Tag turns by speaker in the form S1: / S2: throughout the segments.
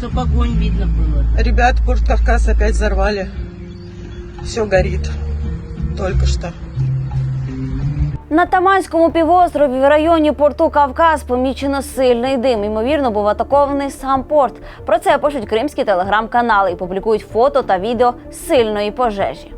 S1: чтоб огонь видно было.
S2: Ребят, Порт Кавказ опять взорвали. Все горит. Только что.
S3: На Таманському півострові в районі порту Кавказ помічено сильний дим. Ймовірно, був атакований сам порт. Про це пишуть кримські телеграм-канали і публікують фото та відео сильної пожежі.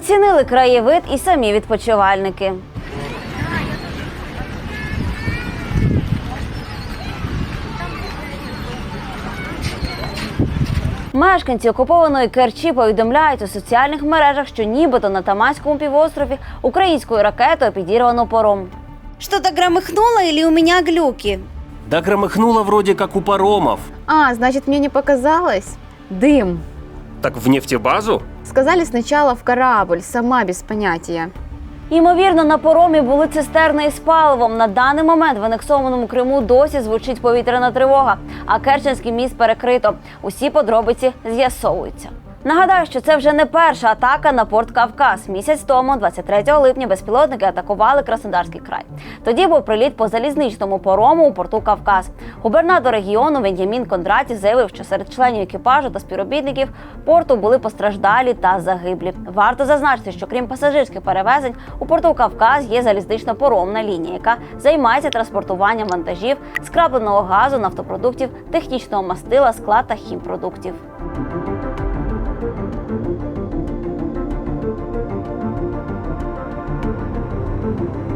S3: Оцінили краєвид і самі відпочивальники. Мешканці окупованої Керчі повідомляють у соціальних мережах, що нібито на Таманському півострові українською ракетою підірвано пором. Що-то громихнуло, или у мене глюки?
S4: Да громыхнуло вроде как у паромов.
S5: А, значит, мне не показалось. Дым.
S4: Так в нефтебазу?
S5: Сказали сначала в корабль, сама без понятия.
S3: Ймовірно, на поромі були цистерни із паливом. На даний момент в анексованому Криму досі звучить повітряна тривога, а Керченський міст перекрито. Усі подробиці з'ясовуються. Нагадаю, що це вже не перша атака на порт Кавказ. Місяць тому, 23 липня, безпілотники атакували Краснодарський край. Тоді був приліт по залізничному порому у порту Кавказ. Губернатор регіону Венямін Кондратів заявив, що серед членів екіпажу та співробітників порту були постраждалі та загиблі. Варто зазначити, що крім пасажирських перевезень, у порту Кавказ є залізнично-поромна лінія, яка займається транспортуванням вантажів, скрапленого газу, нафтопродуктів, технічного мастила, скла та хімпродуктів. Thank you.